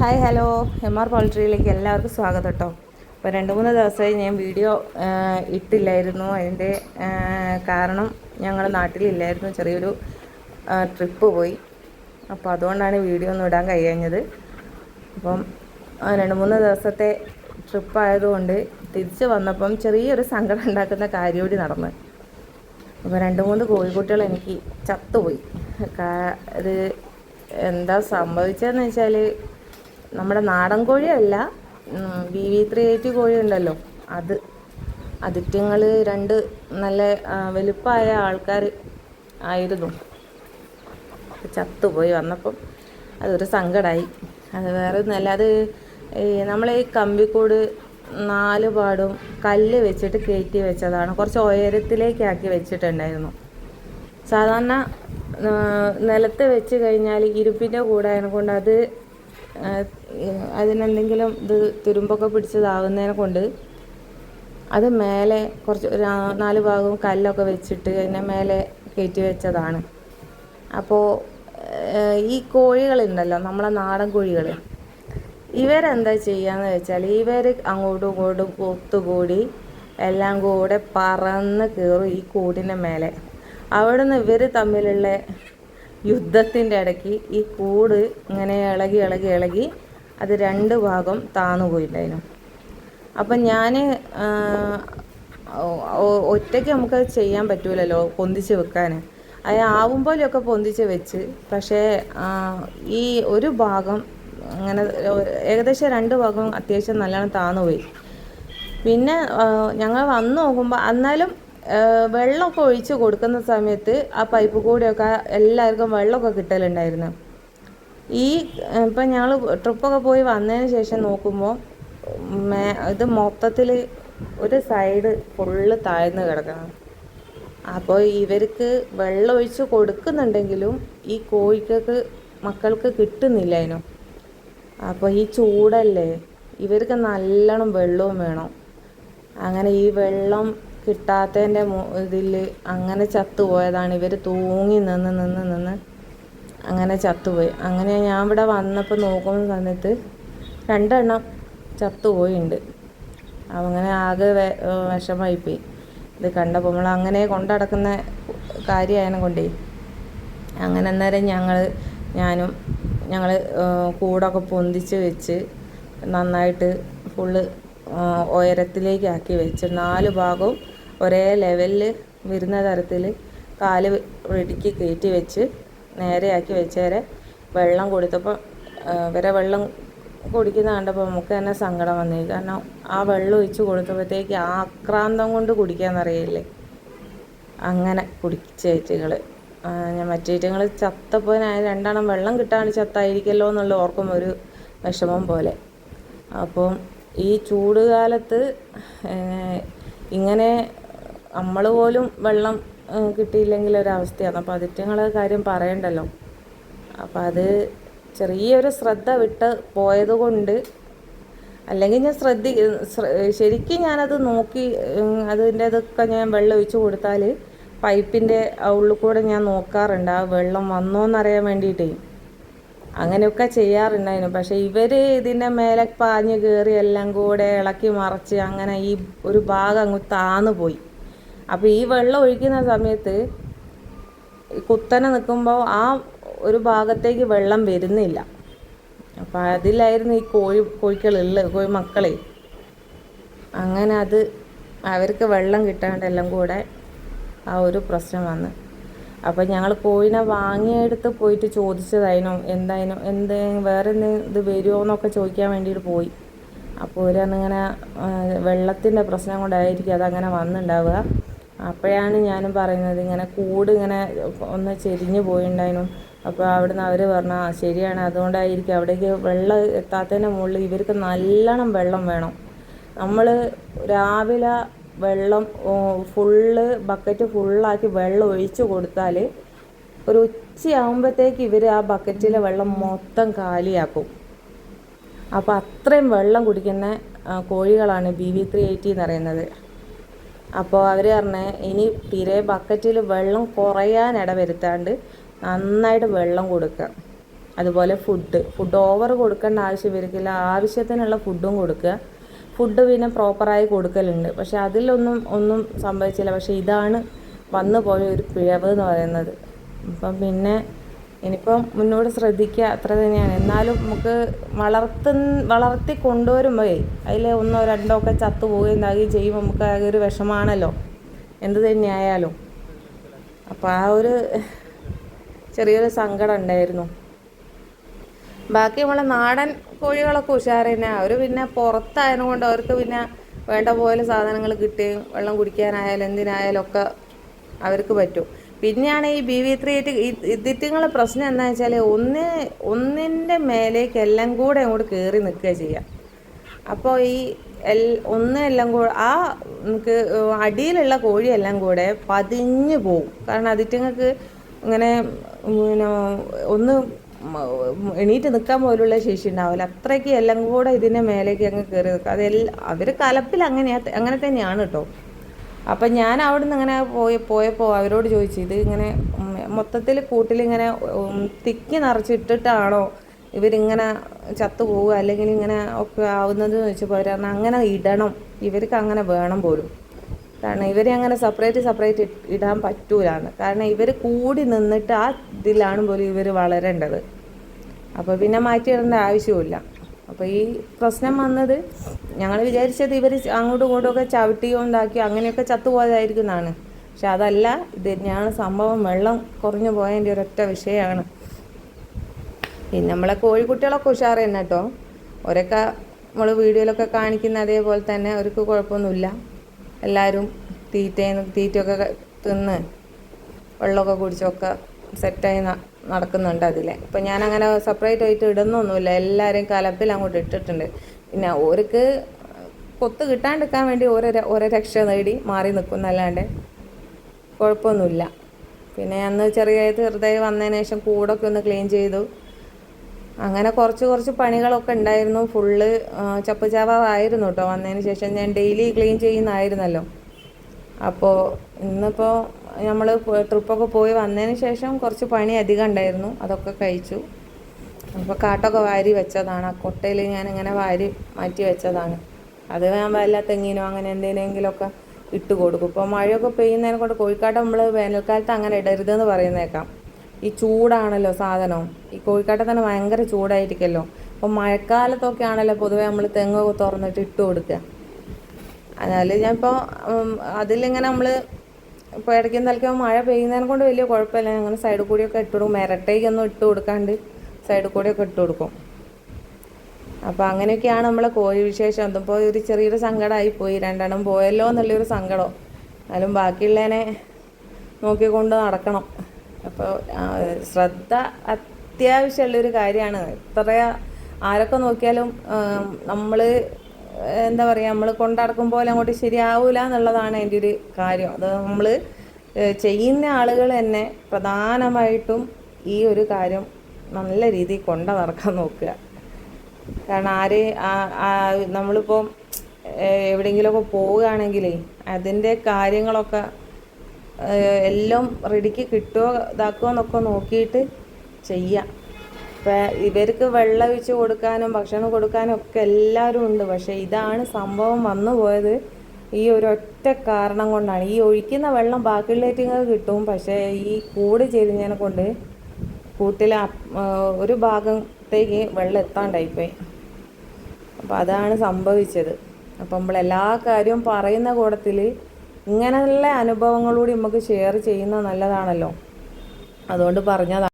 Hi hello. M R പോൾട്രിയിലേക്ക് എല്ലാവർക്കും സ്വാഗതം കേട്ടോ അപ്പോൾ രണ്ട് മൂന്ന് ദിവസമായി ഞാൻ വീഡിയോ ഇട്ടില്ലായിരുന്നു. അതിന്റെ കാരണം ഞങ്ങൾ നാട്ടിലില്ലായിരുന്നു. ചെറിയൊരു ട്രിപ്പ് പോയി. അപ്പോൾ അതുകൊണ്ടാണ് വീഡിയോ ഒന്നും ഇടാൻ കഴിയാഞ്ഞത്. അപ്പം രണ്ട് മൂന്ന് ദിവസത്തെ ട്രിപ്പായതുകൊണ്ട് തിരിച്ച് വന്നപ്പം ചെറിയൊരു സങ്കടം ഉണ്ടാക്കുന്ന കാര്യം കൂടി നടന്ന്. അപ്പോൾ രണ്ട് മൂന്ന് കോഴിക്കുട്ടികൾ എനിക്ക് ചത്തുപോയി. ഇത് എന്താ സംഭവിച്ചതെന്ന് വെച്ചാൽ നമ്മുടെ നാടൻ കോഴിയല്ല ബി വി ത്രീ എയ്റ്റി കോഴി ഉണ്ടല്ലോ അത് അതിറ്റങ്ങൾ രണ്ട് നല്ല വലുപ്പമായ ആൾക്കാർ ആയിരുന്നു. ചത്തുപോയി. വന്നപ്പം അതൊരു സങ്കടമായി അത് വേറെ ഒന്നുമല്ല അത് നമ്മളെ ഈ കമ്പിക്കൂട് നാല് പാടും കല്ല് വെച്ചിട്ട് കയറ്റി വെച്ചതാണ്. കുറച്ച് ഉയരത്തിലേക്കാക്കി വെച്ചിട്ടുണ്ടായിരുന്നു. സാധാരണ നിലത്ത് വെച്ച് കഴിഞ്ഞാൽ ഇരുപ്പിന്റെ കൂടെ കൊണ്ട് അത് അതിനെന്തെങ്കിലും ഇത് തുരുമ്പൊക്കെ പിടിച്ചതാവുന്നതിനെ കൊണ്ട് അത് മേലെ കുറച്ച് ഒരു നാല് ഭാഗവും കല്ലൊക്കെ വെച്ചിട്ട് അതിനെ മേലെ കയറ്റി വെച്ചതാണ്. അപ്പോൾ ഈ കോഴികളുണ്ടല്ലോ നമ്മളെ നാടൻ കോഴികൾ ഇവരെന്താ ചെയ്യാന്ന് വെച്ചാൽ ഇവർ അങ്ങോട്ടും ഇങ്ങോട്ടും ഒത്തുകൂടി എല്ലാം കൂടെ പറന്ന് കയറും ഈ കൂടിന്റെ മേലെ. അവിടുന്ന് ഇവർ തമ്മിലുള്ള യുദ്ധത്തിന്റെ ഇടയ്ക്ക് ഈ കൂട് ഇങ്ങനെ ഇളകി ഇളകി ഇളകി അത് രണ്ട് ഭാഗം താന്നു പോയിട്ടായിരുന്നു അപ്പം ഞാൻ ഒറ്റയ്ക്ക് നമുക്ക് ചെയ്യാൻ പറ്റൂലല്ലോ പൊന്തിച്ച് വെക്കാൻ അത് ആവും പോലെയൊക്കെ പൊന്തിച്ച് വെച്ച് പക്ഷേ ഈ ഒരു ഭാഗം അങ്ങനെ ഏകദേശം രണ്ട് ഭാഗം അത്യാവശ്യം നല്ലോണം താന്നു പോയി. പിന്നെ ഞങ്ങൾ വന്ന് നോക്കുമ്പോൾ എന്നാലും വെള്ളമൊക്കെ ഒഴിച്ച് കൊടുക്കുന്ന സമയത്ത് ആ പൈപ്പ് കൂടെയൊക്കെ എല്ലാവർക്കും വെള്ളമൊക്കെ കിട്ടലുണ്ടായിരുന്നു. ഈ ഇപ്പം ഞങ്ങൾ ട്രിപ്പൊക്കെ പോയി വന്നതിന് ശേഷം നോക്കുമ്പോൾ മേ ഇത് മൊത്തത്തിൽ ഒരു സൈഡ് ഫുള്ള് താഴ്ന്ന് കിടക്കണം. അപ്പോൾ ഇവർക്ക് വെള്ളം ഒഴിച്ച് കൊടുക്കുന്നുണ്ടെങ്കിലും ഈ കോഴിക്കൾക്ക് മക്കൾക്ക് കിട്ടുന്നില്ല അതിനും. അപ്പോൾ ഈ ചൂടല്ലേ ഇവർക്ക് നല്ലോണം വെള്ളവും വേണം. അങ്ങനെ ഈ വെള്ളം കിട്ടാത്തതിന്റെ ഇതിൽ അങ്ങനെ ചത്തുപോയതാണ് ഇവർ തൂങ്ങി നിന്ന് നിന്ന് നിന്ന് അങ്ങനെ ചത്തുപോയി. അങ്ങനെ ഞാൻ ഇവിടെ വന്നപ്പോൾ നോക്കുന്ന സമയത്ത് രണ്ടെണ്ണം ചത്തുപോയിട്ടുണ്ട് അപ്പം അങ്ങനെ ആകെ വിഷമായിപ്പോയി. ഇത് കണ്ടപ്പോൾ നമ്മൾ അങ്ങനെ കൊണ്ടടക്കുന്ന കാര്യമായതിനെ കൊണ്ടേ അങ്ങനെ അന്നേരം ഞങ്ങൾ ഞാനും ഞങ്ങൾ കൂടൊക്കെ പൊന്തിച്ച് വെച്ച് നന്നായിട്ട് ഫുള്ള് ഉയരത്തിലേക്കാക്കി വെച്ച് നാല് ഭാഗവും ഒരേ ലെവലിൽ വരുന്ന തരത്തിൽ കാൽ ഇടുക്കി കയറ്റി വെച്ച് നേരെയാക്കി വെച്ചേരെ വെള്ളം കൊടുത്തപ്പോൾ ഇവരെ വെള്ളം കുടിക്കുന്ന കണ്ടപ്പോൾ നമുക്ക് തന്നെ സങ്കടം വന്നു. കാരണം ആ വെള്ളം ഒഴിച്ച് കൊടുത്തപ്പോഴത്തേക്ക് ആ ആക്രാന്തം കൊണ്ട് കുടിക്കാന്നറിയില്ലേ? അങ്ങനെ കുടിച്ചേറ്റുകൾ ഞാൻ മറ്റേറ്റങ്ങൾ ചത്തപ്പോൾ ഞാൻ രണ്ടെണ്ണം വെള്ളം കിട്ടാണ്ട് ചത്തായിരിക്കല്ലോ എന്നുള്ള ഓർക്കുമ്പോൾ ഒരു വിഷമം പോലെ. അപ്പം ഈ ചൂട് കാലത്ത് ഇങ്ങനെ നമ്മൾ പോലും വെള്ളം കിട്ടിയില്ലെങ്കിൽ ഒരവസ്ഥയാണ് അപ്പോൾ അതിറ്റങ്ങളെ കാര്യം പറയണ്ടല്ലോ. അപ്പോൾ അത് ചെറിയൊരു ശ്രദ്ധ വിട്ട് പോയത് കൊണ്ട് അല്ലെങ്കിൽ ഞാൻ ശ്രദ്ധി ശ്ര- ശരിക്കും ഞാനത് നോക്കി അതിന്റെ ഇതൊക്കെ ഞാൻ വെള്ളം ഒഴിച്ച് കൊടുത്താൽ പൈപ്പിന്റെ ഉള്ളിൽ കൂടെ ഞാൻ നോക്കാറുണ്ട്. ആ വെള്ളം വന്നോന്നറിയാൻ വേണ്ടിയിട്ടേ അങ്ങനെയൊക്കെ ചെയ്യാറുണ്ടായിരുന്നു. പക്ഷേ ഇവർ ഇതിന്റെ മേലെ പാഞ്ഞ് കയറി എല്ലാം കൂടെ ഇളക്കി മറിച്ച് അങ്ങനെ ഈ ഒരു ഭാഗം അങ്ങ് താന്നു പോയി. അപ്പോൾ ഈ വെള്ളം ഒഴിക്കുന്ന സമയത്ത് കുത്തനെ നിൽക്കുമ്പോൾ ആ ഒരു ഭാഗത്തേക്ക് വെള്ളം വരുന്നില്ല. അപ്പോൾ അതിലായിരുന്നു ഈ കോഴി കോഴിക്കളുള്ളത് കോഴി മക്കളെ. അങ്ങനെ അത് അവർക്ക് വെള്ളം കിട്ടാണ്ടെല്ലാം കൂടെ ആ ഒരു പ്രശ്നം വന്ന്. അപ്പോൾ ഞങ്ങൾ കോഴിനെ വാങ്ങിയെടുത്ത് പോയിട്ട് ചോദിച്ചതായിരുന്നു എന്തായിരുന്നു എന്ത് വേറെ എന്തെങ്കിലും ഇത് വരുമോ എന്നൊക്കെ ചോദിക്കാൻ വേണ്ടിയിട്ട് പോയി. അപ്പോൾ ഒരന്നിങ്ങനെ വെള്ളത്തിന്റെ പ്രശ്നം കൊണ്ടായിരിക്കും അതങ്ങനെ വന്നിട്ടുണ്ടാവുക അപ്പോഴാണ് ഞാനും പറയുന്നത് ഇങ്ങനെ കൂട് ഇങ്ങനെ ഒന്ന് ചെരിഞ്ഞു പോയിണ്ടായിരുന്നു അപ്പോൾ അവിടുന്ന് അവർ പറഞ്ഞു ആ ശരിയാണ്. അതുകൊണ്ടായിരിക്കും അവിടേക്ക് വെള്ളം എത്താത്തതിന്റെ മുകളിൽ ഇവർക്ക് നല്ലോണം വെള്ളം വേണം. നമ്മൾ രാവിലെ വെള്ളം ഫുള്ള് ബക്കറ്റ് ഫുള്ളാക്കി വെള്ളം ഒഴിച്ചു കൊടുത്താൽ ഒരു ഉച്ചയാകുമ്പോഴത്തേക്ക് ഇവർ ആ ബക്കറ്റിലെ വെള്ളം മൊത്തം കാലിയാക്കും. അപ്പോൾ അത്രയും വെള്ളം കുടിക്കുന്ന കോഴികളാണ് ബി വി ത്രീ എയ്റ്റി എന്ന് പറയുന്നത്. അപ്പോൾ അവർ പറഞ്ഞ ഇനി തീരെ ബക്കറ്റിൽ വെള്ളം കുറയാൻ ഇടവരുത്താണ്ട് നന്നായിട്ട് വെള്ളം കൊടുക്കുക. അതുപോലെ ഫുഡ് ഫുഡ് ഓവർ കൊടുക്കേണ്ട ആവശ്യം വരില്ല ആവശ്യത്തിനുള്ള ഫുഡും കൊടുക്കുക. ഫുഡ് പിന്നെ പ്രോപ്പറായി കൊടുക്കലുണ്ട്. പക്ഷേ അതിലൊന്നും ഒന്നും സംഭവിച്ചില്ല. പക്ഷേ ഇതാണ് വന്നു പോയ ഒരു പിഴവ് എന്ന് പറയുന്നത്. അപ്പം പിന്നെ ഇനിയിപ്പം മുന്നോട്ട് ശ്രദ്ധിക്കുക അത്ര തന്നെയാണ്. എന്നാലും നമുക്ക് വളർത്തു വളർത്തി കൊണ്ടുവരുമ്പോഴേ അതിൽ ഒന്നോ രണ്ടോ ഒക്കെ ചത്തു പോവുകയും ഇതാകുകയും ചെയ്യുമ്പോൾ നമുക്ക് ആകെ ഒരു വിഷമാണല്ലോ. എന്ത് തന്നെയായാലും. അപ്പോൾ ആ ഒരു ചെറിയൊരു സങ്കടം ഉണ്ടായിരുന്നു. ബാക്കി നമ്മളെ നാടൻ കോഴികളൊക്കെ തന്നെ. അവർ പിന്നെ പുറത്തായതുകൊണ്ട് അവർക്ക് പിന്നെ വേണ്ട പോലെ സാധനങ്ങൾ കിട്ടുകയും വെള്ളം കുടിക്കാനായാലും എന്തിനായാലും ഒക്കെ അവർക്ക് പറ്റും. പിന്നെയാണ് ഈ ബി വി ത്രീ എയ്റ്റ് പ്രശ്നം എന്താണെന്ന് വെച്ചാൽ ഒന്ന് ഒന്നിന്റെ മേലേക്ക് എല്ലാം കൂടെ അങ്ങോട്ട് കയറി നിൽക്കുക ചെയ്യുക അപ്പോൾ ഈ എൽ ഒന്ന് എല്ലാം കൂടെ ആ നമുക്ക് അടിയിലുള്ള കോഴിയെല്ലാം കൂടെ പതിഞ്ഞു പോകും കാരണം അതിറ്റങ്ങൾക്ക് ഇങ്ങനെ പിന്നെ ഒന്ന് എണീറ്റ് നിൽക്കാൻ പോലുള്ള ശേഷി ഉണ്ടാവില്ല. അത്രയ്ക്ക് എല്ലാം കൂടെ ഇതിന്റെ മേലേക്ക് അങ്ങ് കയറി നിൽക്കുക. അതെല്ലാം അവർ കലപ്പിൽ അങ്ങനെയാ അങ്ങനെ തന്നെയാണ് കേട്ടോ അപ്പം ഞാൻ അവിടെ നിന്ന് ഇങ്ങനെ പോയി പോയപ്പോൾ അവരോട് ചോദിച്ചു ഇത് ഇങ്ങനെ മൊത്തത്തിൽ കൂട്ടിലിങ്ങനെ തിക്കി നിറച്ചിട്ടിട്ടാണോ ഇവരിങ്ങനെ ചത്തു പോവുക അല്ലെങ്കിൽ ഇങ്ങനെ ഒക്കെ ആവുന്നത് എന്ന് ചോദിച്ചപ്പോൾ അവർ പറഞ്ഞാൽ അങ്ങനെ ഇടണം ഇവർക്ക് അങ്ങനെ വേണം പോലും. കാരണം ഇവരെ അങ്ങനെ സെപ്പറേറ്റ് സെപ്പറേറ്റ് ഇടാൻ പറ്റൂലാണ് കാരണം ഇവർ കൂടി നിന്നിട്ട് ആ ഇതിലാണ് പോലും ഇവർ വളരേണ്ടത്. അപ്പോൾ പിന്നെ മാറ്റിയിടേണ്ട ആവശ്യമില്ല അപ്പോൾ ഈ പ്രശ്നം വന്നത് ഞങ്ങൾ വിചാരിച്ചത് ഇവർ അങ്ങോട്ടും ഇങ്ങോട്ടും ഒക്കെ ചവിട്ടിയോ ഉണ്ടാക്കിയോ അങ്ങനെയൊക്കെ ചത്തുപോയതായിരിക്കും എന്നാണ് പക്ഷെ അതല്ല ഇത് തന്നെയാണ് സംഭവം. വെള്ളം കുറഞ്ഞു പോയതിന്റെ ഒരൊറ്റ വിഷയമാണ്. പിന്നെ നമ്മളെ കോഴിക്കുട്ടികളൊക്കെ ഉഷാർ തന്നെ കേട്ടോ. ഒരൊക്കെ നമ്മൾ വീഡിയോയിലൊക്കെ കാണിക്കുന്ന അതേപോലെ തന്നെ അവർക്ക് കുഴപ്പമൊന്നുമില്ല. എല്ലാവരും തീറ്റ തീറ്റയൊക്കെ തിന്ന് വെള്ളമൊക്കെ കുടിച്ചൊക്കെ സെറ്റായി നടക്കുന്നുണ്ട് അതിൽ ഇപ്പം ഞാനങ്ങനെ സെപ്പറേറ്റ് ആയിട്ട് ഇടുന്നൊന്നുമില്ല. എല്ലാവരെയും കലപ്പിൽ അങ്ങോട്ട് ഇട്ടിട്ടുണ്ട്. പിന്നെ ഓർക്ക് കൊത്ത് കിട്ടാണ്ടിരിക്കാൻ വേണ്ടി ഓരോ ഓരോ രക്ഷ നേടി മാറി നിൽക്കുന്നല്ലാണ്ട് കുഴപ്പമൊന്നുമില്ല. പിന്നെ അന്ന് ചെറിയ ചെറുതായി വന്നതിന് ശേഷം കൂടൊക്കെ ഒന്ന് ക്ലീൻ ചെയ്തു. അങ്ങനെ കുറച്ച് കുറച്ച് പണികളൊക്കെ ഉണ്ടായിരുന്നു. ഫുള്ള് ചപ്പ് ചാവാറായിരുന്നു കേട്ടോ. വന്നതിന് ശേഷം ഞാൻ ഡെയിലി ക്ലീൻ ചെയ്യുന്നതായിരുന്നല്ലോ. അപ്പോൾ ഇന്നിപ്പോൾ നമ്മൾ ട്രിപ്പൊക്കെ പോയി വന്നതിന് ശേഷം കുറച്ച് പണി അധികം ഉണ്ടായിരുന്നു. അതൊക്കെ കഴിച്ചു. അപ്പോൾ കാട്ടൊക്കെ വാരി വെച്ചതാണ്. ആ കൊട്ടയിൽ ഞാൻ ഇങ്ങനെ വാരി മാറ്റി വെച്ചതാണ്. അത് ഞാൻ വല്ല തെങ്ങിനോ അങ്ങനെ എന്തിനെങ്കിലുമൊക്കെ ഇട്ട് കൊടുക്കും. ഇപ്പോൾ മഴയൊക്കെ പെയ്യുന്നതിനെ കൊണ്ട് കോഴിക്കാട്ട് നമ്മൾ വേനൽക്കാലത്ത് അങ്ങനെ ഇടരുതെന്ന് പറയുന്നേക്കാം. ഈ ചൂടാണല്ലോ സാധനം. ഈ കോഴിക്കാട്ടെ തന്നെ ഭയങ്കര ചൂടായിരിക്കുമല്ലോ അപ്പോൾ മഴക്കാലത്തൊക്കെ ആണല്ലോ പൊതുവേ നമ്മൾ തെങ്ങൊക്കെ തുറന്നിട്ട് ഇട്ട് കൊടുക്കുക അതിനാൽ ഞാൻ ഇപ്പോൾ അതിലിങ്ങനെ നമ്മൾ ഇപ്പോൾ ഇടയ്ക്ക് തലയ്ക്കും മഴ പെയ്യുന്നതിനെ കൊണ്ട് വലിയ കുഴപ്പമില്ല. അങ്ങനെ സൈഡിൽ കൂടിയൊക്കെ ഇട്ട് കൊടുക്കും. മിരട്ടേക്കൊന്നും ഇട്ട് കൊടുക്കാണ്ട് സൈഡിൽ കൂടിയൊക്കെ ഇട്ട് കൊടുക്കും. അപ്പോൾ അങ്ങനെയൊക്കെയാണ് നമ്മളെ കോഴി വിശേഷം. അതിപ്പോൾ ഒരു ചെറിയൊരു സങ്കടമായി പോയി. രണ്ടെണ്ണം പോയല്ലോ എന്നുള്ളൊരു സങ്കടം. എന്നാലും ബാക്കിയുള്ളതിനെ നോക്കിക്കൊണ്ട് നടക്കണം. അപ്പോൾ ശ്രദ്ധ അത്യാവശ്യമുള്ളൊരു കാര്യമാണ്. എത്ര ആരൊക്കെ നോക്കിയാലും നമ്മൾ എന്താ പറയുക നമ്മൾ കൊണ്ടടക്കും പോലെ അങ്ങോട്ട് ശരിയാവില്ല എന്നുള്ളതാണ് എന്റെ ഒരു കാര്യം. അത് നമ്മൾ ചെയ്യുന്ന ആളുകൾ തന്നെ പ്രധാനമായിട്ടും ഈ ഒരു കാര്യം നല്ല രീതിയിൽ കൊണ്ട നടക്കാൻ നോക്കുക. കാരണം ആര് നമ്മളിപ്പം എവിടെയെങ്കിലുമൊക്കെ പോവുകയാണെങ്കിലേ അതിന്റെ കാര്യങ്ങളൊക്കെ എല്ലാം റെഡിക്ക് കിട്ടുമോ ഇതാക്കുമോ എന്നൊക്കെ നോക്കിയിട്ട് ചെയ്യാം. ഇപ്പം ഇവർക്ക് വെള്ളം ഒഴിച്ച് കൊടുക്കാനും ഭക്ഷണം കൊടുക്കാനും ഒക്കെ എല്ലാവരും ഉണ്ട്. പക്ഷേ ഇതാണ് സംഭവം വന്നു പോയത്. ഈ ഒരൊറ്റ കാരണം കൊണ്ടാണ്. ഈ ഒഴിക്കുന്ന വെള്ളം ബാക്കിയുള്ളേറ്റിങ്ങൾ കിട്ടും. പക്ഷേ ഈ കൂട് ചെരിഞ്ഞതിനെ കൊണ്ട് കൂട്ടിൽ ഒരു ഭാഗത്തേക്ക് വെള്ളം എത്താണ്ടായിപ്പോയി അപ്പം അതാണ് സംഭവിച്ചത്. അപ്പം നമ്മൾ എല്ലാ കാര്യവും പറയുന്ന കൂടത്തിൽ ഇങ്ങനെയുള്ള അനുഭവങ്ങളൂടി നമുക്ക് ഷെയർ ചെയ്യുന്നത് നല്ലതാണല്ലോ. അതുകൊണ്ട് പറഞ്ഞതാണ്